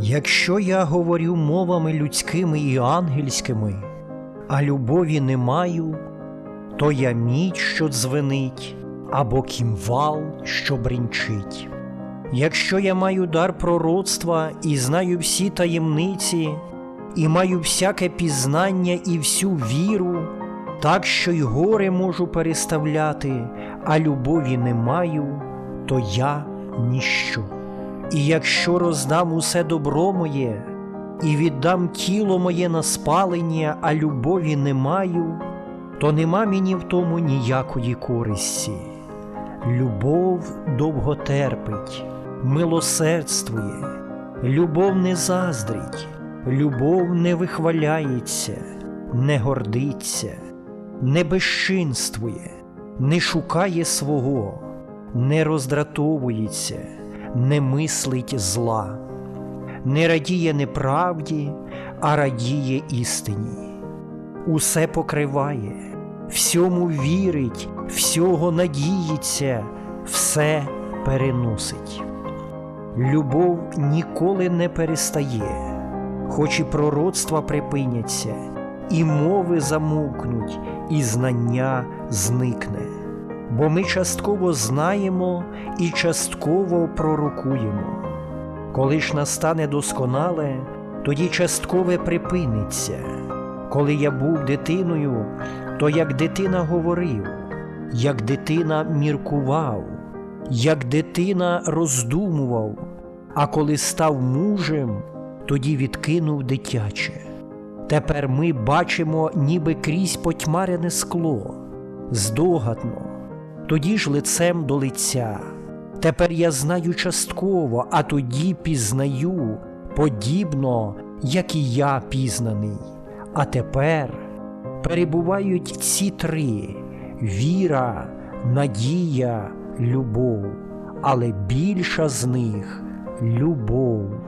Якщо я говорю мовами людськими і ангельськими, а любові не маю, то я мідь, що дзвенить, або кімвал, що бринчить. Якщо я маю дар пророцтва і знаю всі таємниці, і маю всяке пізнання і всю віру, так що й горе можу переставляти, а любові не маю, то я ніщо. І якщо роздам усе добро моє, і віддам тіло моє на спалення, а любові не маю, то нема мені в тому ніякої користі. Любов довго терпить, милосердствує, любов не заздрить, любов не вихваляється, не гордиться, не безчинствує, не шукає свого, не роздратовується, не мислить зла, не радіє неправді, а радіє істині. Усе покриває, всьому вірить, всього надіється, все переносить. Любов ніколи не перестає, хоч і пророцтва припиняться, і мови замовкнуть, і знання зникне. Бо ми частково знаємо і частково пророкуємо. Коли ж настане досконале, тоді часткове припиниться. Коли я був дитиною, то як дитина говорив, як дитина міркував, як дитина роздумував, а коли став мужем, тоді відкинув дитяче. Тепер ми бачимо ніби крізь потьмарене скло, здогадно, тоді ж лицем до лиця. Тепер я знаю частково, а тоді пізнаю, подібно, як і я пізнаний. А тепер перебувають ці три віра, надія, любов, але більша з них любов.